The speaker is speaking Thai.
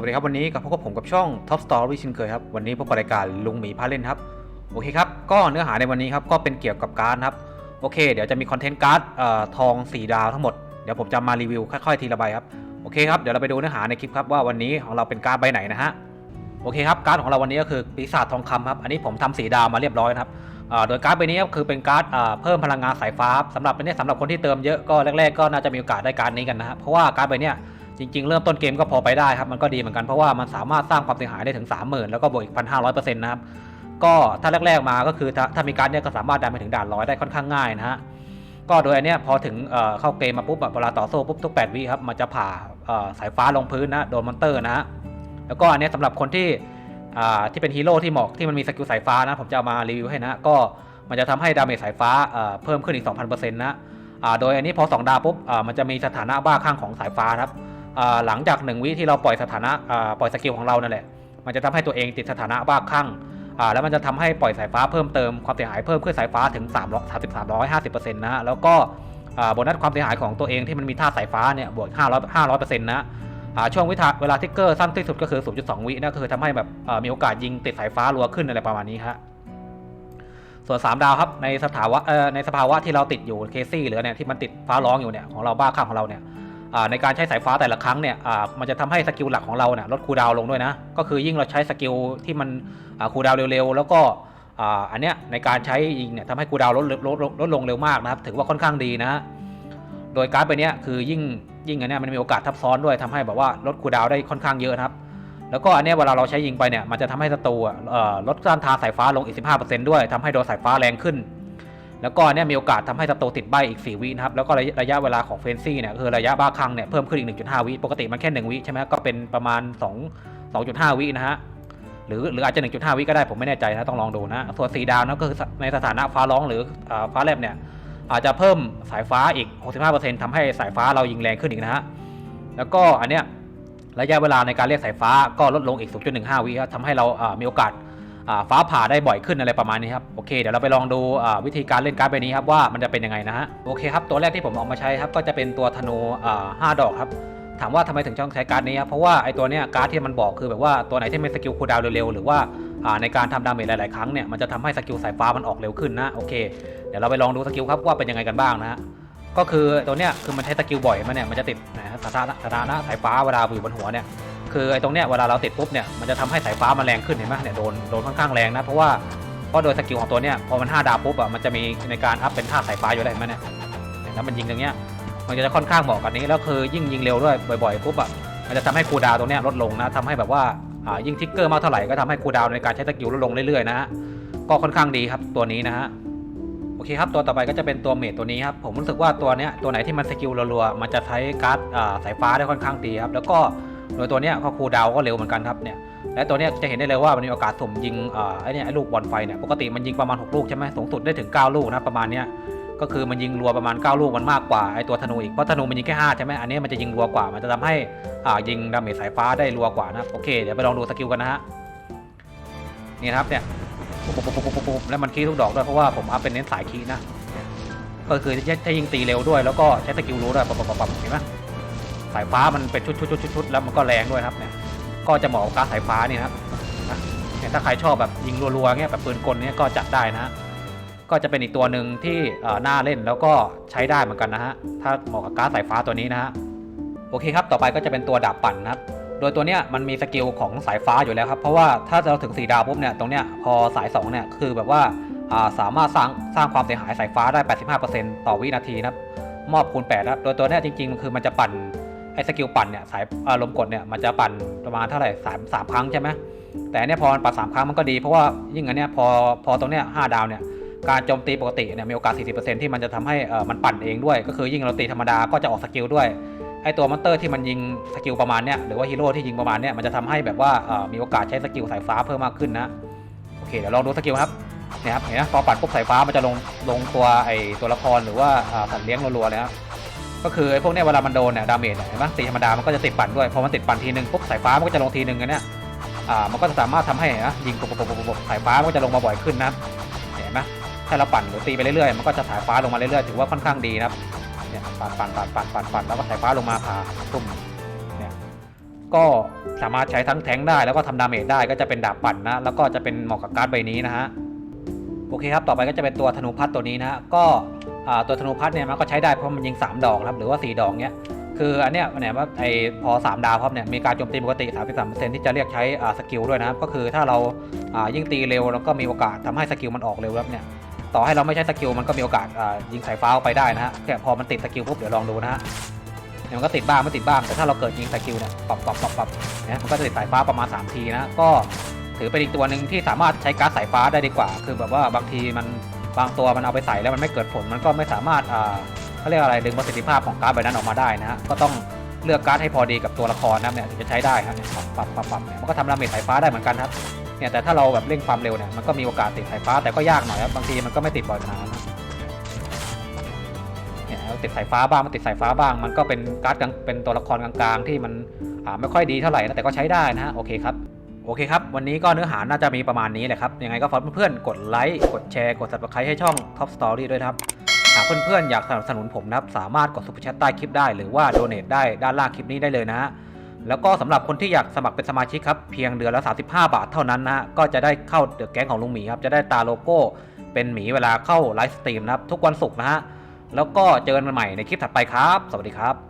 วัสดีครับวันนี้กับพบกับผมกับช่อง Top Story เช่นเคยครับ วันนี้พบกับรายการลุงหมีพาเล่นครับ โอเคครับ ก็เนื้อหาในวันนี้ครับ ก็เป็นเกี่ยวกับการ์ดครับ โอเค เดี๋ยวจะมีคอนเทนต์การ์ดเอ่อทอง 4 ดาวทั้งหมด เดี๋ยวผมจะมารีวิวค่อยๆทีละใบครับ โอเคครับ เดี๋ยวเราไปดูเนื้อหาในคลิปครับว่าวันนี้ของเราเป็นการ์ดใบไหนนะฮะ โอเคครับ การ์ดของเราวันนี้ก็คือปีศาจทองคำครับ อันนี้ผมทำสีดาวมาเรียบร้อยครับโดยการ์ดใบนี้ก็คือเป็นการ์ดเพิ่มพลังงานสายฟ้าสำหรับอันนี้สำหรับคนที่เติมเยอะก็แรกๆก็น่าจะมีโอกาสได้การ์ดนี้กันนะฮะเพราะว่าการ์ดใบเนี้ย จริง ๆ เริ่มต้นเกมก็พอไปได้ครับมันก็ดีเหมือนกันเพราะว่ามันสามารถสร้างความเสียหายได้ถึง 30,000 แล้วก็บวกอีก 1,500%นะครับก็ถ้าแรก ๆ มาก็คือถ้าถ้ามีการดเนี่ยก็สามารถดันไปถึงด่านร้อยได้ค่อนข้างง่ายนะฮะก็โดยอันเนี้ยพอถึงเข้าเกมมาปุ๊บแบบเวลาต่อสู้ปุ๊บทุก 8วิครับมันจะผ่าสายฟ้าลงพื้นนะโดนมอนเตอร์นะฮะแล้วก็อันเนี้ยสำหรับคนที่ที่เป็นฮีโร่ที่เหมาะที่มันมีสกิลสายฟ้านะผมจะเอามารีวิวให้นะก็มันจะทำให้ดาเมจสายฟ้าเพิ่มขึ้นอีก 2,000%นะอ่าโดยอันนี้พอ 2 ดาวปุ๊บมันจะมีสถานะบ้าข้างของสายฟ้าครับ หลังจากหนึ่งวิที่เราปล่อยสถานะปล่อยสกิลของเรานั่นแหละ มันจะทำให้ตัวเองติดสถานะบ้าคลั่งแล้วมันจะทำให้ปล่อยสายฟ้าเพิ่มเติมความเสียหายเพิ่มขึ้นสายฟ้าถึง3 3 3 5 0นะฮะแล้วก็โบนัสความเสียหายของตัวเองที่มันมีท่าสายฟ้าเนี่ยบวก500 500นะช่วงวิถาเวลาทิกเกอร์สั้นที่สุดก็คือ 0.2 วินะคือทำให้แบบมีโอกาสยิงติดสายฟ้ารัวขึ้นอะไรประมาณนี้ฮะส่วน 3 ดาวครับในสถาวะในสภาวะที่เราติดอยู่เคซี่หรือเนี่ยที่มันติดฟ้าร้องอยู่เนี่ยของเราบ้าข้างของเราเนี่ย ในการใช้สายฟ้าแต่ละครั้งเนี่ยมันจะทำให้สกิลหลักของเราเนี่ยลดคูดาวลงด้วยนะ ก็คือยิ่งเราใช้สกิลที่มันคูดาวเร็วๆ แล้วก็ออันเนี้ยในการใช้ยิงเนี่ยทำให้คูดาวลดลดลดลดลงเร็วมากนะครับ ถือว่าค่อนข้างดีนะโดยการ์ดใบเนี้ยคือยิ่งยิ่งอันเนี้ยมันมีโอกาสทับซ้อนด้วยทำให้แบบว่าลดคูดาวได้ค่อนข้างเยอะนะครับ แล้วก็อันเนี้ยเวลาเราใช้ยิงไปเนี่ยมันจะทำให้ศัตรูลดต้านทานสายฟ้าลงอีก15%ด้วยทำให้โดนสายฟ้าแรงขึ้น แล้วก็เนี่ยมีโอกาสทำให้ศัตรูติดใบอีก 4 วินะครับ แล้วก็ระยะเวลาของเฟนซี่เนี่ยคือระยะบ้าคลั่งเนี่ยเพิ่มขึ้นอีก 1.5 วิปกติมันแค่ 1 วิใช่ไหมก็เป็นประมาณ 2 2.5 วินะฮะหรือหรืออาจจะ 1.5 วิก็ได้ผมไม่แน่ใจนะต้องลองดูนะส่วนสีดาวนะก็คือในสถานะฟ้าร้องหรือฟ้าแลบเนี่ยอาจจะเพิ่มสายฟ้าอีก 65%ทำให้สายฟ้าเรายิงแรงขึ้นอีกนะฮะแล้วก็อันเนี้ยระยะเวลาในการเรียกสายฟ้าก็ลดลงอีก 0.15 วิครับทำให้เราอ่ามีโอกาส ฟ้าผ่าได้บ่อยขึ้นอะไรประมาณนี้ครับโอเคเดี๋ยวเราไปลองดูวิธีการเล่นการ์ดใบนี้ครับว่ามันจะเป็นยังไงนะฮะโอเคครับตัวแรกที่ผมเอามาใช้ครับก็จะเป็นตัวธนูห้าดอกครับถามว่าทำไมถึงต้องใช้การ์ดนี้ครับเพราะว่าไอตัวเนี้ยการ์ดที่มันบอกคือแบบว่าตัวไหนที่เป็นสกิลคูลดาวเร็วๆหรือว่าในการทำดาเมจหลายๆครั้งเนี่ยมันจะทำให้สกิลสายฟ้ามันออกเร็วขึ้นนะโอเคเดี๋ยวเราไปลองดูสกิลครับว่าเป็นยังไงกันบ้างนะฮะก็คือตัวเนี้ยคือมันใช้สกิลบ่อยมันเนี่ยมันจะติดนะฮะสถานะสถานะสายฟ้าเวลาอยู่บนหัวเนี่ย คือไอ้ตรงเนี้ยเวลาเราติดปุ๊บเนี่ยมันจะทำให้สายฟ้ามันแรงขึ้นเห็นไหมเนี่ยโดนโดนค่อนข้างแรงนะเพราะว่าเพราะโดยสกิลของตัวเนี้ยพอมัน5ดาวปุ๊บอะมันจะมีในการอัพเป็นท่าสายฟ้าอยู่แล้วเห็นไหมเนี่ยแล้วมันยิงตรงเนี้ยมันจะค่อนข้างเหมาะกับนี้แล้วคือยิ่งยิงเร็วด้วยบ่อยๆปุ๊บอะมันจะทำให้คูดาวตรงเนี้ยลดลงนะทำให้แบบว่าอ่ายิ่งทิกเกอร์มากเท่าไหร่ก็ทำให้คูดาวในการใช้สกิลลดลงเรื่อยๆนะฮะก็ค่อนข้างดีครับตัวนี้นะฮะโอเคครับตัวต่อไปก็จะเป็นตัวเมดตัวนี้ครับผมรู้สึกว่าตัวเนี้ยตัวไหนที่มันสกิลรัวๆมันจะใช้การ์ดสายฟ้าได้ค่อนข้างดีครับแล้วก็ โดยตัวเนี้ยก็คูดาวก็เร็วเหมือนกันครับเนี่ยและตัวเนี้ยจะเห็นได้เลยว่ามันมีโอกาสสุ่มยิงไอ้เนี่ยไอ้ลูกบอลไฟเนี่ยปกติมันยิงประมาณ 6 ลูกใช่ไหมสูงสุดได้ถึง 9 ลูกนะประมาณเนี้ยก็คือมันยิงรัวประมาณ 9 ลูกมันมากกว่าไอ้ตัวธนูอีกเพราะธนูมันยิงแค่5ใช่ไหมอันนี้มันจะยิงรัวกว่ามันจะทำให้อ่ายิงดาเมจสายฟ้าได้รัวกว่านะโอเคเดี๋ยวไปลองดูสกิลกันนะฮะนี่ครับเนี่ยปุบปุบปุบปุบปุบแล้วมันคีทุกดอกด้วยเพราะว่าผมอัพเป็นเน้นสายคีนะก็คือถ้ายิงตีเร็วด้วยแล้วก็ใช้สกิลรู้ด้วยปับปั๊บปั๊บปั๊บเห็นไหม สายฟ้ามันเป็นชุดชุดชุดชุดแล้วมันก็แรงด้วยครับเนี่ยก็จะเหมาะกับการสายฟ้านี่นะครับเนี่ยถ้าใครชอบแบบยิงรัวๆเงี้ยแบบปืนกลเนี่ยก็จัดได้นะฮะก็จะเป็นอีกตัวหนึ่งที่น่าเล่นแล้วก็ใช้ได้เหมือนกันนะฮะถ้าเหมาะกับการสายฟ้าตัวนี้นะฮะโอเคครับต่อไปก็จะเป็นตัวดาบปั่นนะครับโดยตัวเนี้ยมันมีสกิลของสายฟ้าอยู่แล้วครับเพราะว่าถ้าเราถึงสีดาวปุ๊บเนี่ยตรงเนี้ยพอสาย2เนี่ยคือแบบว่าสามารถสร้างสร้างความเสียหายสายฟ้าได้ 85%ต่อวินาทีนะครับมอบคูณ8นะครับโดยตัวเนี้ยจริงๆคือมันจะปั่น สกิลปั่นเนี่ยสายอารมณ์กดเนี่ยมันจะปั่นประมาณเท่าไหร่สามสามครั้งใช่ไหมแต่เนี้ยพอมันปั่นสามครั้งมันก็ดีเพราะว่ายิ่งอันเนี้ยพอพอตรงเนี้ยห้าดาวเนี่ยการโจมตีปกติเนี่ยมีโอกาส 40%ที่มันจะทำให้มันปั่นเองด้วย ก็คือยิ่งเราตีธรรมดาก็จะออกสกิลด้วยไอ้ตัวมอนเตอร์ที่มันยิงสกิลประมาณเนี้ยหรือว่าฮีโร่ที่ยิงประมาณเนี้ยมันจะทำให้แบบว่ามีโอกาสใช้สกิลสายฟ้าเพิ่มมากขึ้นนะโอเคเดี๋ยวลองดูสกิลครับเนี่ยครับเห็นไหมพอปั่นปุ๊บสายฟ้ามันจะลงลงตัวไอ้ตัวละครหรือว่าสัตว์เลี้ยงรัวๆเลยครับ ก็คือไอ้พวกเนี้ยเวลามันโดนเนี่ยดาเมจเห็นไหมตีธรรมดามันก็จะติดปั่นด้วยพอมันติดปั่นทีนึงปุ๊บสายฟ้ามันก็จะลงทีนึงอันเนี้ยอ่ามันก็จะสามารถทำให้นะยิงปุ๊บปุ๊บปุ๊บปุ๊บปุ๊บสายฟ้ามันก็จะลงมาบ่อยขึ้นนะเห็นไหมถ้าเราปั่นหรือตีไปเรื่อยๆมันก็จะสายฟ้าลงมาเรื่อยๆถือว่าค่อนข้างดีนะครับเนี่ยปั่นปั่นปั่นปั่นปั่นปั่นแล้วก็สายฟ้าลงมาผ่าตุ่มเนี่ยก็สามารถใช้ทั้งแทงได้แล้วก็ทำดาเมจได้ก็จะเป็นดาบปั่นนะแล้วก็จะเป็นเหมาะกับการ์ดใบนี้นะฮะโอเคครับต่อไปก็จะเป็นตัวธนูพัดตัวนี้นะฮะก็ ตัวธนูพัดเนี่ยมันก็ใช้ได้เพราะมันยิง 3 ดอกครับหรือว่า 4 ดอกเนี้ยคืออันเนี้ยเนี่ยว่าไอพอ 3 ดาวครับเนี่ยมีการโจมตีปกติ 33%ที่จะเรียกใช้สกิลด้วยนะครับก็คือถ้าเราายิ่งตีเร็วแล้วก็มีโอกาสทำให้สกิลมันออกเร็วครับเนี่ยต่อให้เราไม่ใช้สกิลมันก็มีโอกาสายิงสายฟ้าไปได้นะฮะแค่พอมันติดสกิลปุ๊บเดี๋ยวลองดูนะฮะเนี่ยมันก็ติดบ้างไม่ติดบ้างแต่ถ้าเราเกิดยิงสกิลเนี่ยปับปับปับปับเนี่ยมันก็จะติดสายฟ้าประมาณ 3 ทีนะก็ถือเป็นอีกตัวหนึ่งที่สามารถใช้การ์ดสายฟ้าได้ดีกว่า คือแบบว่าบางทีมัน บางตัวมันเอาไปใส่แล้วมันไม่เกิดผลมันก็ไม่สามารถเขาเรียกอะไรดึงประสิทธิภาพของการ์ดใบนั้นออกมาได้นะฮะก็ต้องเลือกการ์ดให้พอดีกับตัวละครนะเนี่ยถึงจะใช้ได้ครับเนี่ยปับปับปับปับเนี่ยมันก็ทำดาเมจสายฟ้าได้เหมือนกันครับเนี่ยแต่ถ้าเราแบบเร่งความเร็วเนี่ยมันก็มีโอกาสติดสายฟ้าแต่ก็ยากหน่อยครับบางทีมันก็ไม่ติดบ่อยขนาดนั้นเนี่ยติดสายฟ้าบ้างมันติดสายฟ้าบ้าง มันก็เป็นการ์ดกลางเป็นตัวละครกลางๆ ที่มันไม่ค่อยดีเท่าไหร่นะแต่ก็ใช้ได้นะฮะโอเคครับ อเคครับ วันนี้ก็เนื้อหาน่าจะมีประมาณนี้แหละครับ ยังไงก็ฝากเพื่อนๆ กดไลค์ กดแชร์ กด subscribe ให้ช่อง Top Story ด้วยนะครับ หากเพื่อนๆ อยากสนับสนุนผมนะครับ สามารถกด super chat ใต้คลิปได้ หรือว่า donate ได้ด้านล่างคลิปนี้ได้เลยนะ แล้วก็สำหรับคนที่อยากสมัครเป็นสมาชิกครับ เพียงเดือนละ 35 บาทเท่านั้นนะฮะก็จะได้เข้าเดอะแก๊งของลุงหมีครับ จะได้ตาโลโก้ เป็นหมีเวลาเข้าไลฟ์สตรีมนะครับ ทุกวันศุกร์นะฮะ แล้วก็เจอกันใหม่ในคลิปถัดไปครับ สวัสดีครับ